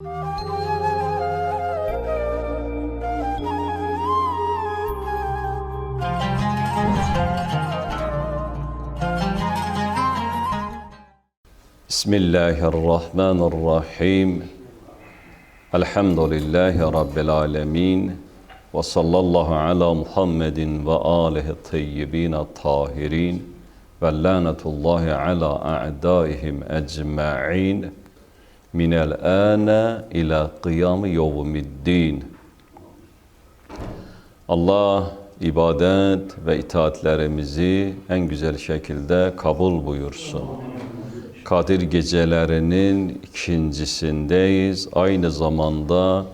بسم الله الرحمن الرحيم الحمد لله رب العالمين وصلى الله على محمد وآله الطيبين الطاهرين واللعنة الله على أعدائهم أجمعين min el ana ila kıyam yevmiddin. Allah ibadet ve itaatlerimizi en güzel şekilde kabul buyursun. Kadir gecelerinin ikincisindeyiz. Aynı zamanda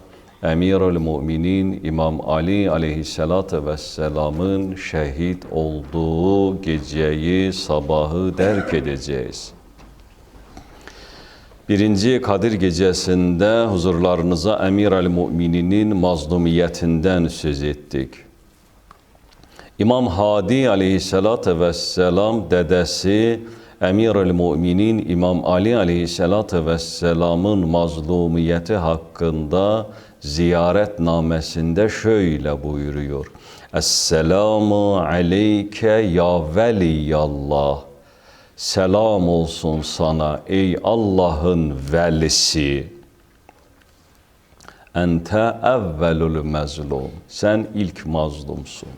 Emirül Müminin İmam Ali aleyhissalatu vesselamın şehit olduğu geceyi, sabahı derk edeceğiz. Birinci Kadir gecesinde huzurlarınıza Emir Mümininin mazlumiyetinden söz ettik. İmam Hadi aleyhissalatü vesselam dedesi Emir Müminin İmam Ali aleyhissalatü vesselamın mazlumiyeti hakkında ziyaret namesinde şöyle buyuruyor. Esselamu aleyke ya veliyallah. Selam olsun sana ey Allah'ın velisi. Ente evvelül mezlum. Sen ilk mazlumsun.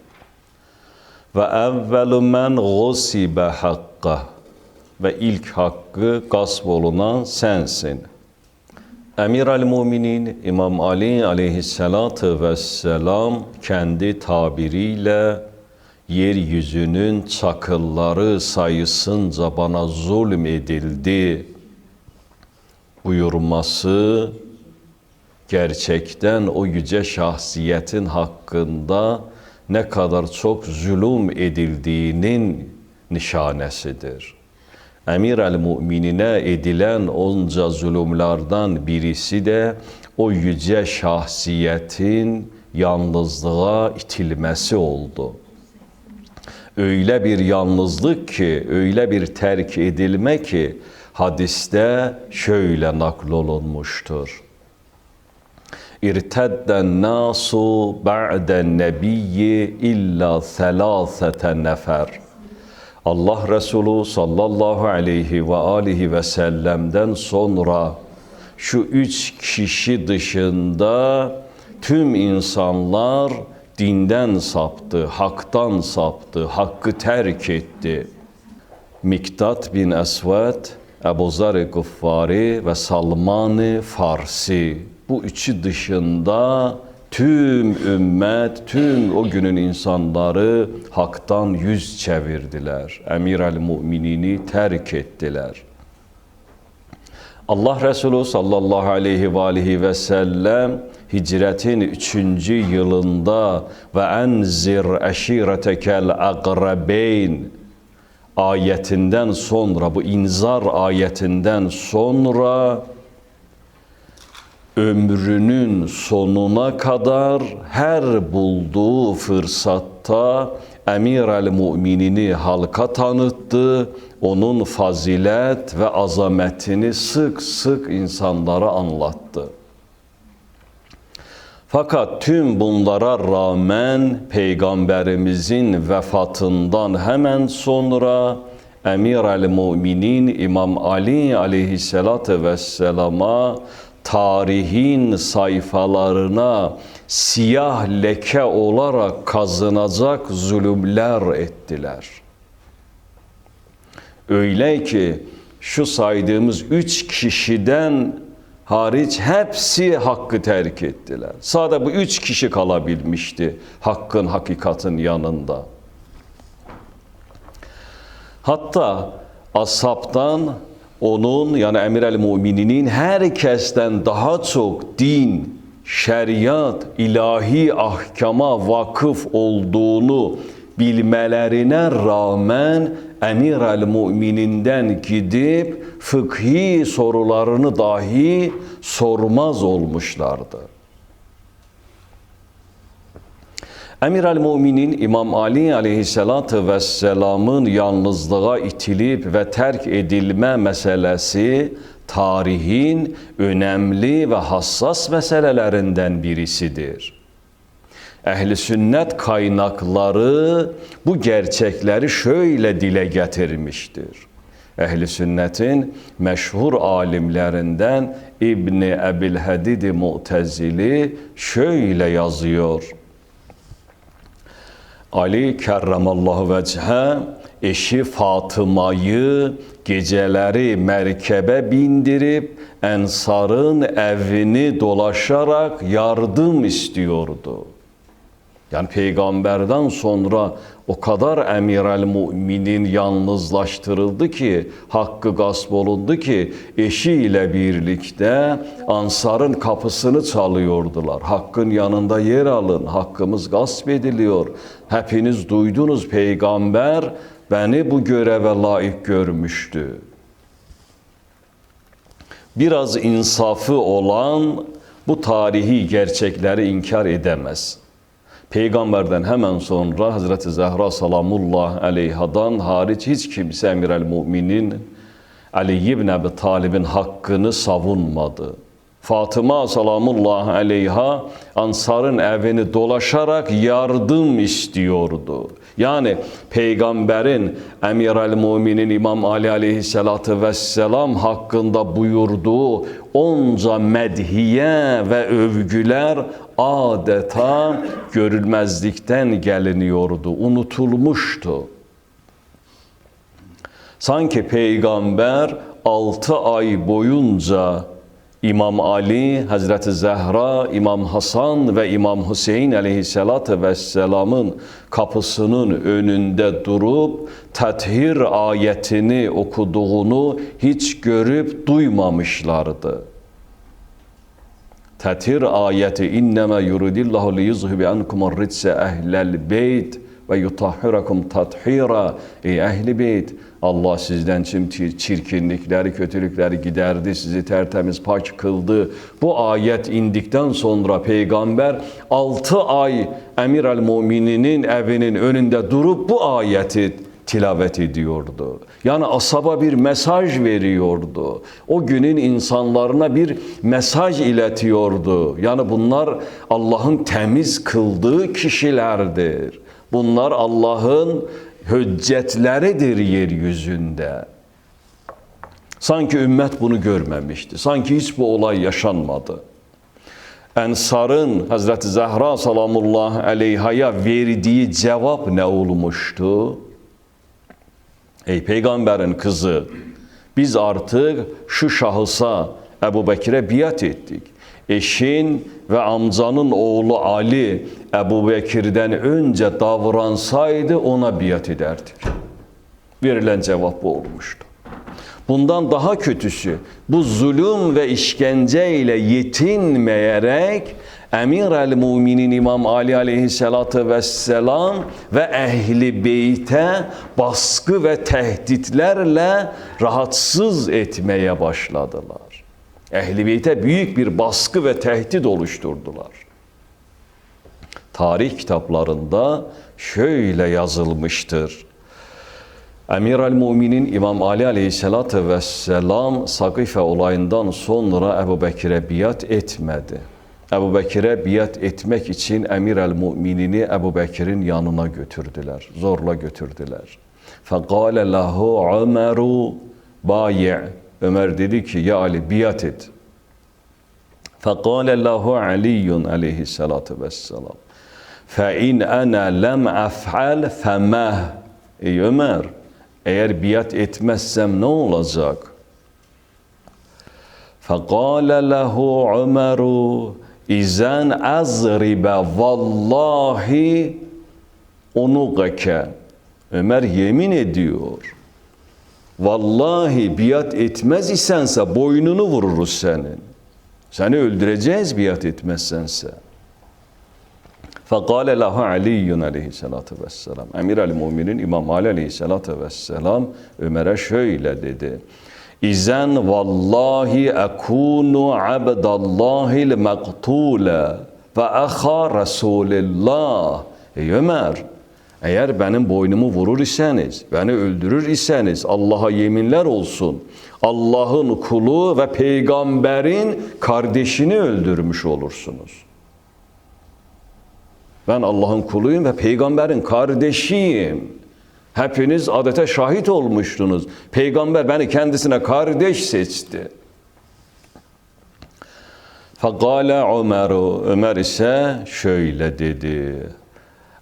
Ve evvelü men gusibe hakka. Ve ilk hakkı gasp olunan sensin. Emir el-Muminin İmam Ali aleyhissalatü vesselam kendi tabiriyle yeryüzünün çakılları sayısınca bana zulm edildi buyurması gerçekten o yüce şahsiyetin hakkında ne kadar çok zulüm edildiğinin nişanesidir. Emir el-Müminine edilen onca zulümlerden birisi de o yüce şahsiyetin yalnızlığa itilmesi oldu. Öyle bir yalnızlık ki, öyle bir terk edilme ki hadiste şöyle naklolunmuştur. İrtedden nasu ba'den nebiyyi illa selasete nefer. Allah Resulü sallallahu aleyhi ve alihi ve sellem'den sonra şu üç kişi dışında tüm insanlar dinden saptı, haktan saptı, hakkı terk etti. Miktat bin Esved, Ebu Zar-ı Guffari ve Salman-ı Farsi. Bu üçü dışında tüm ümmet, tüm o günün insanları haktan yüz çevirdiler. Emir el-Mu'minini terk ettiler. Allah Resulü sallallahu aleyhi ve aleyhi ve sellem hicretin üçüncü yılında ve enzir eşiretekel akrabeyn ayetinden sonra bu inzar ayetinden sonra ömrünün sonuna kadar her bulduğu fırsatta Emir el Müminini halka tanıttı. Onun fazilet ve azametini sık sık insanlara anlattı. Fakat tüm bunlara rağmen peygamberimizin vefatından hemen sonra Emir el Müminin İmam Ali aleyhissalatü vesselama tarihin sayfalarına siyah leke olarak kazınacak zulümler ettiler. Öyle ki şu saydığımız üç kişiden hariç hepsi hakkı terk ettiler. Sadece bu üç kişi kalabilmişti hakkın, hakikatin yanında. Hatta ashabtan onun yani emir el mümininin herkesten daha çok din, şeriat, ilahi ahkama vakıf olduğunu bilmelerine rağmen emir el mümininden gidip fıkhi sorularını dahi sormaz olmuşlardı. Emir el-Muminin İmam Ali aleyhissalatü vesselamın yalnızlığa itilip ve terk edilme meselesi tarihin önemli ve hassas meselelerinden birisidir. Ehli sünnet kaynakları bu gerçekleri şöyle dile getirmiştir. Ehli sünnetin meşhur alimlerinden İbni Ebil Hadid Mu'tezili şöyle yazıyor. Ali kerramallahu veche eşi Fatıma'yı geceleri merkebe bindirip Ensar'ın evini dolaşarak yardım istiyordu. Yani peygamberden sonra o kadar emir el müminin yalnızlaştırıldı ki, hakkı gasp olundu ki eşiyle birlikte Ansar'ın kapısını çalıyordular. Hakkın yanında yer alın, hakkımız gasp ediliyor. Hepiniz duydunuz peygamber beni bu göreve layık görmüştü. Biraz insafı olan bu tarihi gerçekleri inkar edemez. Peygamberden hemen sonra Hazreti Zehra salamullah aleyhadan hariç hiç kimse emir el müminin Ali ibn Ebi Talib'in hakkını savunmadı. Fatıma salamullah aleyha Ansar'ın evini dolaşarak yardım istiyordu. Yani peygamberin emir el müminin İmam Ali aleyhissalatü vesselam hakkında buyurduğu onca medhiye ve övgüler adeta görülmezlikten geliniyordu, unutulmuştu. Sanki peygamber altı ay boyunca İmam Ali, Hazreti Zehra, İmam Hasan ve İmam Hüseyin aleyhissalatü vesselamın kapısının önünde durup tethir ayetini okuduğunu hiç görüp duymamışlardı. Tethir ayeti innema yuridillahu li yuzhibi ankum ritse ehlel beyt ve yutahhirakum tathira. Ey ehli beyt Allah sizden tüm çirkinlikleri, kötülükleri giderdi, sizi tertemiz pak kıldı. Bu ayet indikten sonra peygamber 6 ay emir el mumininin evinin önünde durup bu ayeti tilavet ediyordu. Yani asaba bir mesaj veriyordu. O günün insanlarına bir mesaj iletiyordu. Yani bunlar Allah'ın temiz kıldığı kişilerdir. Bunlar Allah'ın hüccetleridir yeryüzünde. Sanki ümmet bunu görmemişti. Sanki hiç bu olay yaşanmadı. Ensar'ın Hazreti Zahra salamullah aleyhaya verdiği cevap ne olmuştu? Ey peygamberin kızı biz artık şu şahısa Ebu Bekir'e biat ettik. Eşin ve amcanın oğlu Ali Ebu Bekir'den önce davransaydı ona biat ederdik. Verilen cevap bu olmuştu. Bundan daha kötüsü bu zulüm ve işkence ile yetinmeyerek Emir el Muminin İmam Ali aleyhissalatü vesselam ve ehli beyte baskı ve tehditlerle rahatsız etmeye başladılar. Ehli beyte büyük bir baskı ve tehdit oluşturdular. Tarih kitaplarında şöyle yazılmıştır. Emir el-Muminin İmam Ali aleyhissalatü vesselam Sakife olayından sonra Ebu Bekir'e biat etmedi. Ebu Bekir'e biat etmek için Emir el-Mu'minini Ebu Bekir'in yanına götürdüler. Zorla götürdüler. فَقَالَ لَهُ عُمَرُ بَايِعْ Ömer dedi ki ya Ali biat et. فَقَالَ لَهُ عَلِيٌّ aleyhissalatu vesselam. فَاِنْ اَنَا لَمْ اَفْعَلْ فَمَهْ Ey Ömer eğer biat etmezsem ne olacak? فَقَالَ لَهُ عُمَرُ İzen azribe vallahi onugake. Ömer yemin ediyor. Vallahi biat etmez isense boynunu vururuz senin. Seni öldüreceğiz biat etmezsense. فَقَالَ لَهُ عَلِيٌّ aleyhissalatu vesselam. Emir el-Muminin İmam Ali aleyhissalatu vesselam Ömer'e şöyle dedi. İzen vallahi ekunu abdallahil mektule ve aha Resulillah. Ey Ömer, Eğer benim boynumu vurur iseniz, beni öldürür iseniz Allah'a yeminler olsun. Allah'ın kulu ve peygamberin kardeşini öldürmüş olursunuz. Ben Allah'ın kuluyum ve peygamberin kardeşiyim. Hepiniz adete şahit olmuştunuz. Peygamber beni kendisine kardeş seçti. Fekale Ömer, Ömer ise şöyle dedi.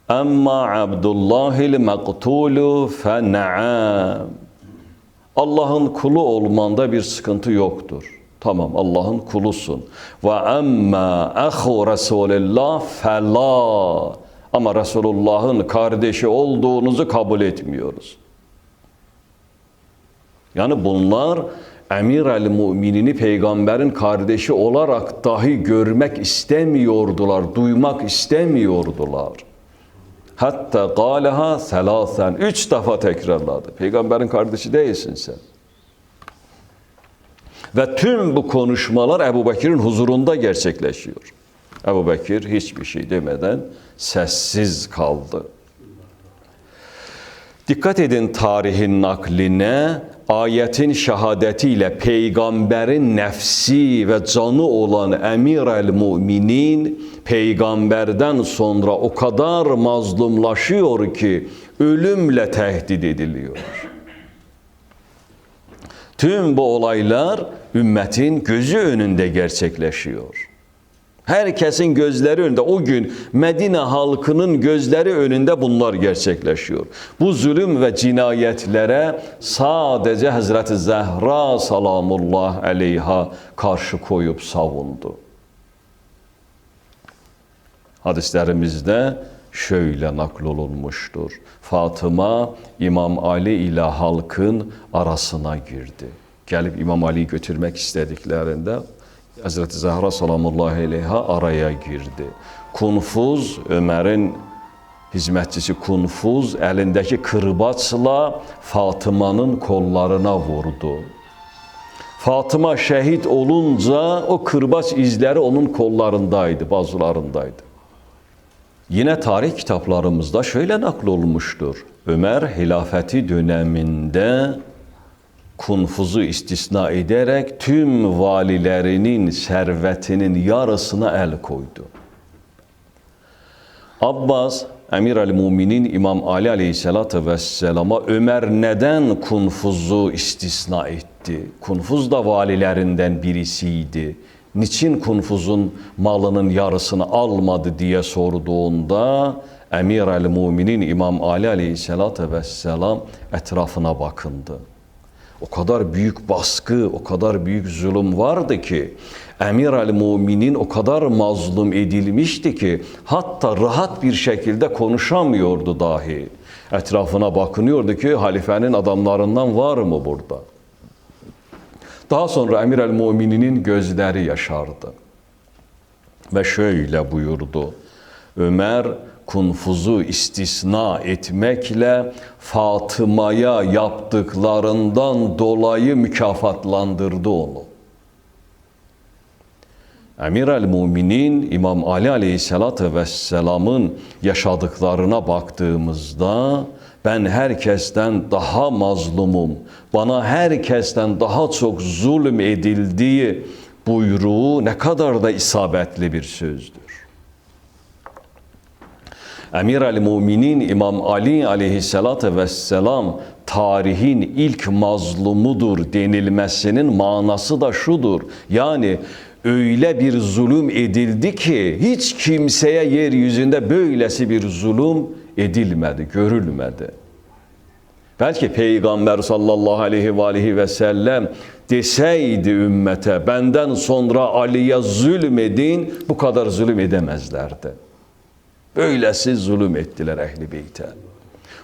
Amma Abdullahil mektulu fe na'am. Allah'ın kulu olmanda bir sıkıntı yoktur. Tamam Allah'ın kulusun. Ve amma ahu Resulillah fela. Ama Resulullah'ın kardeşi olduğunuzu kabul etmiyoruz. Yani bunlar emir el müminini peygamberin kardeşi olarak dahi görmek istemiyordular, duymak istemiyordular. Hatta gâleha selâsen. Üç defa tekrarladı. Peygamberin kardeşi değilsin sen. Ve tüm bu konuşmalar Ebu Bekir'in huzurunda gerçekleşiyor. Ebu Bekir hiçbir şey demeden sessiz kaldı. Dikkat edin tarihin nakline, ayetin şehadetiyle peygamberin nefsi ve canı olan emir el müminin peygamberden sonra o kadar mazlumlaşıyor ki ölümle tehdit ediliyor. Tüm bu olaylar ümmetin gözü önünde gerçekleşiyor. Herkesin gözleri önünde o gün Medine halkının gözleri önünde bunlar gerçekleşiyor. Bu zulüm ve cinayetlere sadece Hazreti Zehra salamullah aleyha karşı koyup savundu. Hadislerimizde şöyle naklolunmuştur. Fatıma İmam Ali ile halkın arasına girdi. Gelip İmam Ali'yi götürmek istediklerinde Hazreti Zahra salamullahi aleyha araya girdi. Kunfuz Ömer'in hizmetçisi Kunfuz elindeki kırbaçla Fatıma'nın kollarına vurdu. Fatıma şehit olunca o kırbaç izleri onun kollarındaydı, bazılarındaydı. Yine tarih kitaplarımızda şöyle naklolmuştur. Ömer hilafeti döneminde kunfuzu istisna ederek tüm valilerinin servetinin yarısına el koydu. Abbas, Emir el Muminin İmam Ali Aleyhisselatü Vesselam'a Ömer neden kunfuzu istisna etti? Kunfuz da valilerinden birisiydi. Niçin kunfuzun malının yarısını almadı diye sorduğunda Emir el Muminin İmam Ali Aleyhisselatü Vesselam etrafına bakındı. O kadar büyük baskı, o kadar büyük zulüm vardı ki Emir el Muminin o kadar mazlum edilmişti ki hatta rahat bir şekilde konuşamıyordu dahi. Etrafına bakınıyordu ki halifenin adamlarından var mı burada? Daha sonra Emir el Mumininin gözleri yaşardı. Ve şöyle buyurdu. Ömer kunfuzu istisna etmekle Fatıma'ya yaptıklarından dolayı mükafatlandırdı onu. Emir el Muminin İmam Ali Aleyhisselatü Vesselam'ın yaşadıklarına baktığımızda ben herkesten daha mazlumum, bana herkesten daha çok zulüm edildiği buyruğu ne kadar da isabetli bir sözdür. Emir el Muminin İmam Ali aleyhissalatü vesselam tarihin ilk mazlumudur denilmesinin manası da şudur. Yani öyle bir zulüm edildi ki hiç kimseye yeryüzünde böylesi bir zulüm edilmedi, görülmedi. Belki Peygamber sallallahu aleyhi ve aleyhi ve sellem deseydi ümmete benden sonra Ali'ye zulmedin bu kadar zulüm edemezlerdi. Böylesi zulüm ettiler ehli beyte.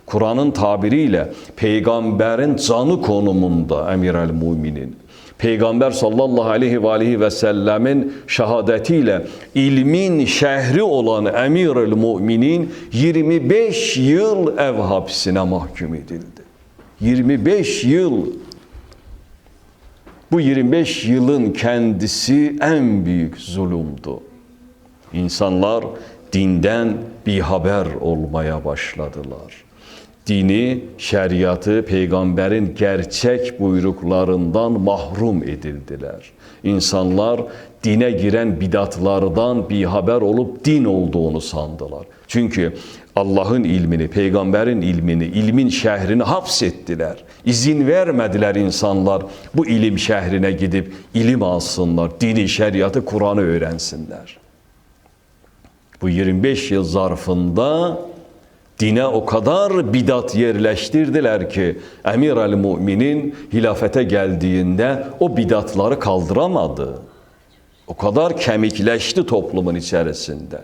Kur'an'ın tabiriyle peygamberin canı konumunda emir el müminin. Peygamber sallallahu aleyhi ve aleyhi ve sellemin şehadetiyle ilmin şehri olan emir el müminin 25 yıl ev hapsine mahkum edildi. 25 yıl. Bu 25 yılın kendisi en büyük zulümdü. İnsanlar dinden bir haber olmaya başladılar. Dini, şeriatı, peygamberin gerçek buyruklarından mahrum edildiler. İnsanlar dine giren bidatlardan bir haber olup din olduğunu sandılar. Çünkü Allah'ın ilmini, peygamberin ilmini, ilmin şehrini hapsettiler. İzin vermediler insanlar bu ilim şehrine gidip ilim alsınlar, dini, şeriatı, Kur'an'ı öğrensinler. Bu 25 yıl zarfında dine o kadar bidat yerleştirdiler ki Emir el Müminin hilafete geldiğinde o bidatları kaldıramadı. O kadar kemikleşti toplumun içerisinde.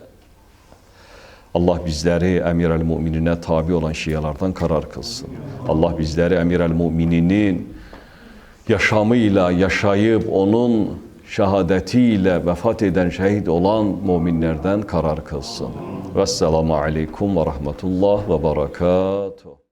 Allah bizleri Emir el Müminine tabi olan Şialardan karar kılsın. Allah bizleri Emir el Mümininin yaşamıyla yaşayıp onun şehadetiyle vefat eden şehit olan müminlerden karar kılsın. Vesselamu aleyküm ve rahmetullah ve berekatuhu.